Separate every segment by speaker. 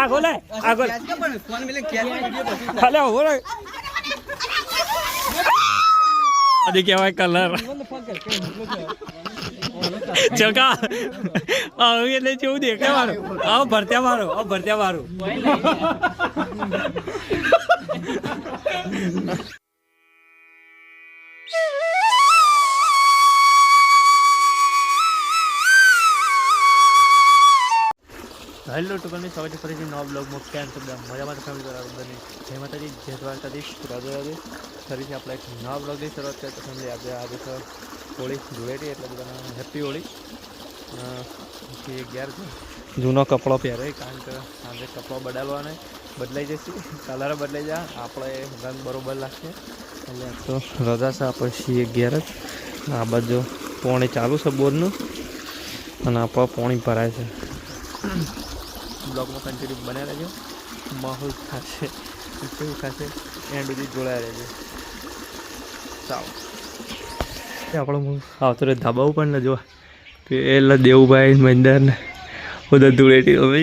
Speaker 1: આગો મિલે ક્યાં
Speaker 2: અલે ઊભો રહે અરે કહેવાય કલર. ચકા આવું એટલે જેવું દેખાય મારું. આવો ભરત્યા મારો આવો ભરત્યા મારું. હેલો ટુકલની સ્વાગત છે ફરીથી નવા બ્લોગમાં કેમ છો બધા? મજામાં તમે બરાબર બની જય માતાજી જય દ્વારકાધીશ રાધે રાધે. ફરીથી આપણે એક નવા બ્લોગની શરૂઆત કરીએ તો ફેમિલી આપણે આજે તો હોળી ધૂળેટી એટલે બધાને હેપી હોળી. પછી અગિયાર જૂનો. કપડો પહેરે. કારણ કે સાંજે કપડો બદલવાને બદલાઈ જશે. કલર બદલાઈ જાય આપણે રંગ બરોબર લાગશે. એટલે તો રજા છે પછી અગિયાર જ. આ બાજુ પોણી ચાલુ છે બોરનું. અને આપણે પોણી ભરાય છે. બ્લોગમાં કન્ટિન્યુ બનાવી રહેજો. માહોલ થશે. કેવું થશે? એન્ડ સુધી જોડાયા રહેજો. સાવ આપણો હું આવતો રહે ધાબા ઉપર ને જોવા. પેલા દેવુભાઈ મહિન્દર ને બધા ધૂળેટી હવે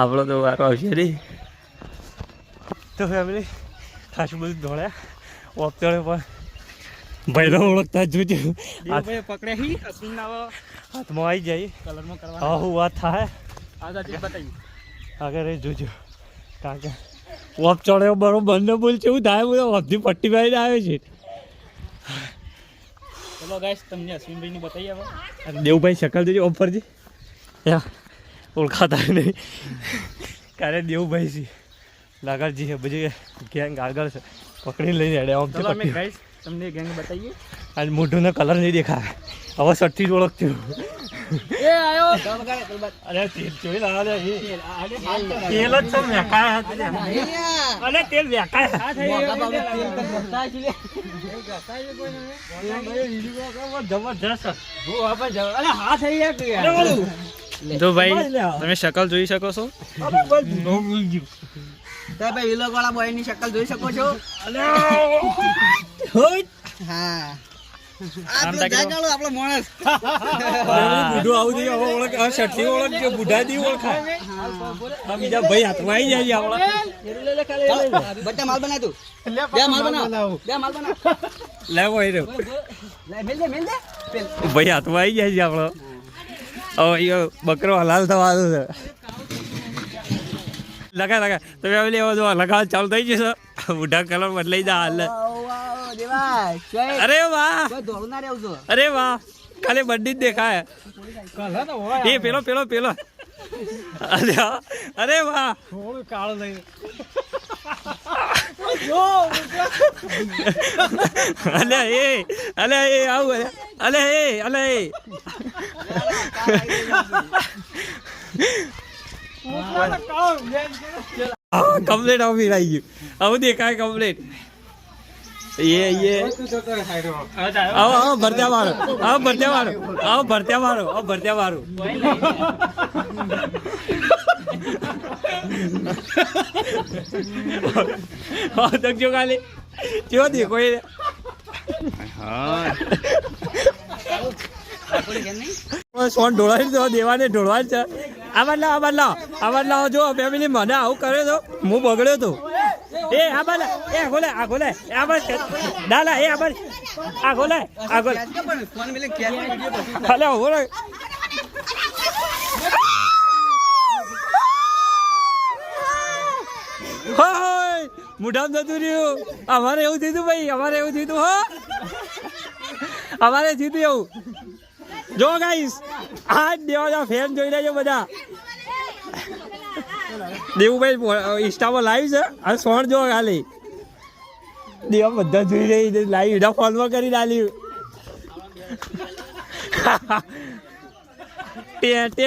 Speaker 2: આપણો તો વારો આવશે નહીં તો ફેમિલી ખાસું બધું દોડ્યા ઓપતળે પણ ભાઈ તો ઓળખતા જોજો. પકડ્યા
Speaker 1: પકડે હી
Speaker 2: હાથમાં આવી જાય.
Speaker 1: કલરમાં
Speaker 2: હા
Speaker 1: કરવાનો.
Speaker 2: વાત થાય.
Speaker 1: આ બતાવી.
Speaker 2: આગળ એ જોજો કારણ કે ઓફ ચડ્યો બરોબર ને બોલ છે એવું થાય બધા ઓફથી પટ્ટી મારીને આવે છે.
Speaker 1: ચલો ગાઈસ તમને અશ્વિનભાઈ ની બતાવી
Speaker 2: અને દેવભાઈ શકલ દેજો ઓફ પરથી. યા ઓળખાતા નહીં. ક્યારે દેવભાઈ છે. લાગરજી છે બધી ગેંગ આગળ છે. પકડી લઈને પટ્ટી.
Speaker 1: ગાઈસ તમને ગેંગ બતાવીએ.
Speaker 2: અને મોઢુંનો કલર નહીં દેખાય. હવે સઠ્ઠી જ ઓળખતું
Speaker 1: એ આયો.
Speaker 2: અરે તેલ જોઈ લા લે તેલ જ અરે તેલ. જબરજસ્ત
Speaker 1: જો ભાઈ તમે શકલ જોઈ શકો છો?
Speaker 3: ભાઈ વિલોક વાળા બોયની શકલ જોઈ શકો છો? હા.
Speaker 1: આમ તાકી
Speaker 3: આપણો માણસ.
Speaker 2: બુઢો આવું હવે ઓળખ હવે ઓળખ કે બુઢા દી ઓળખાય? આ બીજા ભાઈ હાથમાં આવી જાય આપણા
Speaker 3: બધા માલ બના તું. બે માલ બનાવ. બે માલ બનાવ.
Speaker 2: લેવો એ રહ્યો.
Speaker 3: લે દે મિલ દે.
Speaker 2: ભાઈ હાથમાં આવી જાય છે આપણો. હવે અહીંયા બકરો હલાલ થવાનો છે. લગા લગા. તમે હવે લેવા જો લગાવ ચાલુ થઈ જશે. બુઢા કલર બદલાઈ જા હાલ. અરે વાહ. અરે વાહ. ખાલી બંડી જ દેખાય. એ પેલો પેલો પેલો. અરે અરે વાહ. અલે એ અલે એ આવું અલે એ અલે એ. કમ્પ્લેટ આવી રહી ગયું. આવું દેખાય કમ્પ્લેટ. ये ये आओ आओ भरत्या मारो आओ भरत्या मारो आओ भरत्या मारो आओ भरत्या मारो आओ तक जो गाली क्यों देखो ये સોન ઢોળાવી દો દેવાને ઢોળવા છે આમાં લાવ આમાં લાવ આમાં લાવ જો ફેમિલી મને આવું કરે તો હું બગડ્યો તો એ, આ લા એ ગોલે આ ગોલે એ, આ ના ના એ આમાં આ ગોલે આ ગોલે
Speaker 3: ફોન મિલે ક્યાં
Speaker 2: હાલે ઓરે હોય મુઢામ જતું રહ્યું. અમારે એવું થયું ભાઈ, અમારે એવું થયું હો. અમારે થયું એવું. જો ગાઈસ આ દેવાના ફેન જોઈ લેજો બધા. દેવુભાઈ ઇન્સ્ટામાં લાઈવ છે. આ સોણ જો ખાલી. દેવા બધા જોઈ રહી લાઈવ એના ફોનમાં કરી ટે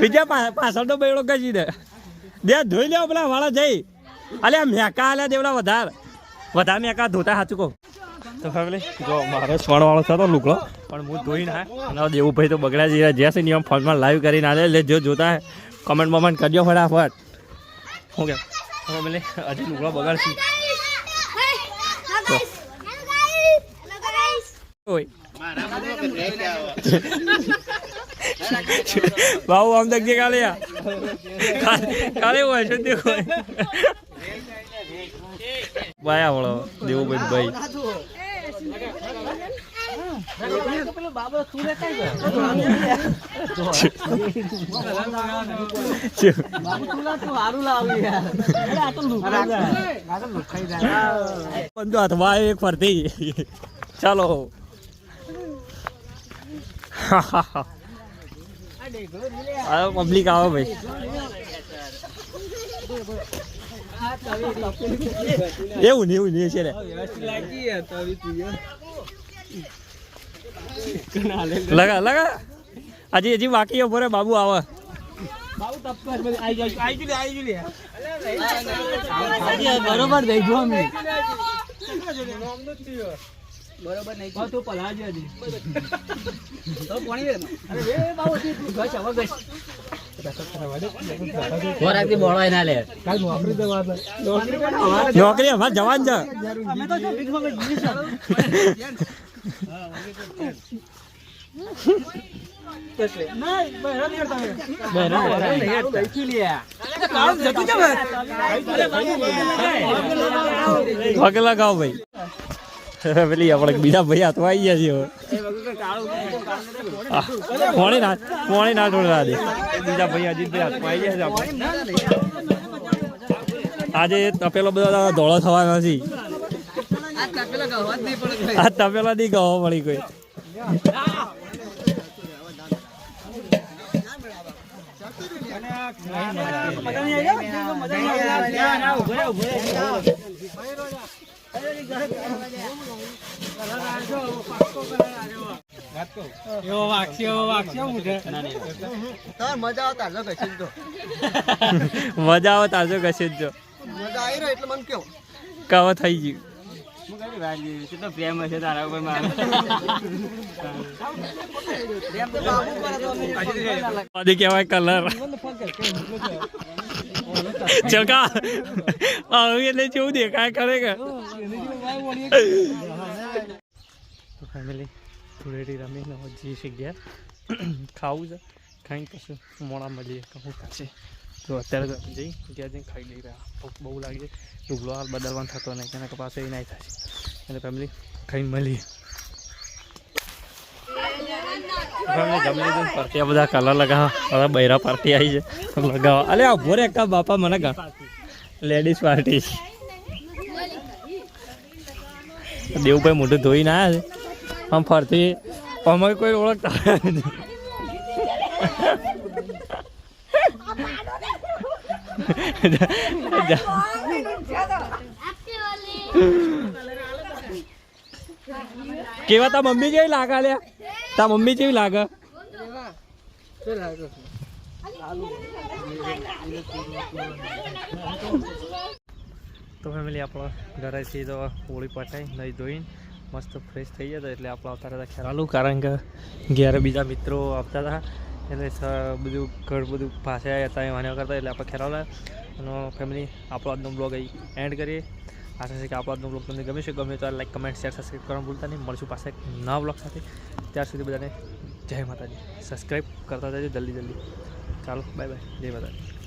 Speaker 2: બીજા પાછળનો બેડો કશી દે દે ધોઈ લેવો પેલા વાળા જઈ. અલે મેકા આલ્યા દેવડા વધારે. વધારે મેકા ધોતા સાચું કહું. તો ફેમિલી જો મારે સ્વણ વાળો થતો લુકડો પણ હું ધોઈ ના અને દેવું ભાઈ તો બગડ્યા જઈએ જ્યાં સુધી ફોનમાં લાઈવ કરીને આલે એટલે જો જોતા કમેન્ટ બમેન્ટ કરજો ફટાફટ. શું કે? ફેમિલી હજી લુકડો બગાડશું. બાબુ, આમ તક કાલે કાલે હોય છે તે હોય બાયા વળો દેવુભાઈ ભાઈ
Speaker 1: પેલો બાબો તું રે કઈ ગયો બાબુ તું લા તું હારું લાવી યાર અરે આ તો લુખાઈ જાય આ તો લુખાઈ જાય
Speaker 2: બંધો હાથમાં એક ફરતી ચાલો આ પબ્લિક આવો ભાઈ એવું ને એવું ને છે ને લગા લગા. હજી હજી બાકી ઉપર બાબુ આવે.
Speaker 1: બરોબર દઈ અમે. બરોબર નહીં. તો તું હજી. તો પાણી અરે બાબુ તું હવે નોકરી
Speaker 2: અમારે જવાન છે. લગાવો ભાઈ. પેલી આપણે બીજા ભાઈ તો આવી ગયા છે કોણે ના કોણે ના છોડવા દે બીજા ભાઈ આવી ગયા છે આજે તપેલો બધા ધોળો થવાનો નથી
Speaker 1: આ તપેલા નહીં પડે
Speaker 2: આ ગવો મળી કોઈ
Speaker 1: મજા આવતા જો
Speaker 2: મજા આવી
Speaker 1: રહ્યો એટલે મને કેવો
Speaker 2: કવો થઈ ગયું.
Speaker 3: કેટલો પ્રેમ હશે તારા ઉપર મારો.
Speaker 1: પ્રેમ તો
Speaker 2: કહેવાય કલર ચકા. આવું એટલે જેવું દેખાય કરે કે. તો ફેમિલી ધૂળેટી રમીને હજી ખાવું છે. ખાઈ કશું મોડા મળીએ. કહું થશે તો અત્યારે જઈ ત્યાં જઈને ખાઈ લઈ રહ્યા. ભૂખ બહુ લાગી ડુબલો હાલ બદલવાનો થતો નહીં એના પાસે એ નહીં થશે એટલે ફેમિલી ખાઈને મળીએ. પાર્ટી બધા કલર લગાવો. બધા બૈરા પાર્ટી આવી છે. લગાવો. અલે, આ ઊભો રે કા બાપા મને કા લેડીઝ પાર્ટી દેવભાઈ મોઢું ધોઈ ના આવ્યા છે. આમ ફરતી અમે કોઈ ઓળખતા નથી. કેવા તા મમ્મી જેવી લાગે લ્યા તા મમ્મી જેવી લાગે? તો ફેમિલી આપણો ઘરેથી તો હોળી પટાઈ નહીં ધોઈને મસ્ત ફ્રેશ થઈ જતો એટલે આપણે આવતા હતા ખ્યાલ કારણ કે ઘેર બીજા મિત્રો આવતા હતા. એટલે બધું ઘર બધું પાસે હતા, એ માન્યા કરતા એટલે આપણે ખ્યાલ અને ફેમિલી આપણો આજનો બ્લોગ અહીં એન્ડ કરીએ. આશા છે કે આપણો આજનો બ્લોગ તમને ગમે છે ગમે તો લાઈક કમેન્ટ શેર સબસ્ક્રાઈબ કરવાનું ભૂલતા નહીં. મળશું પાસે નવા બ્લોગ સાથે. ત્યાર સુધી બધાને જય માતાજી. સબસ્ક્રાઈબ કરતા જજો જલ્દી જલ્દી. ચાલો બાય બાય જય માતાજી.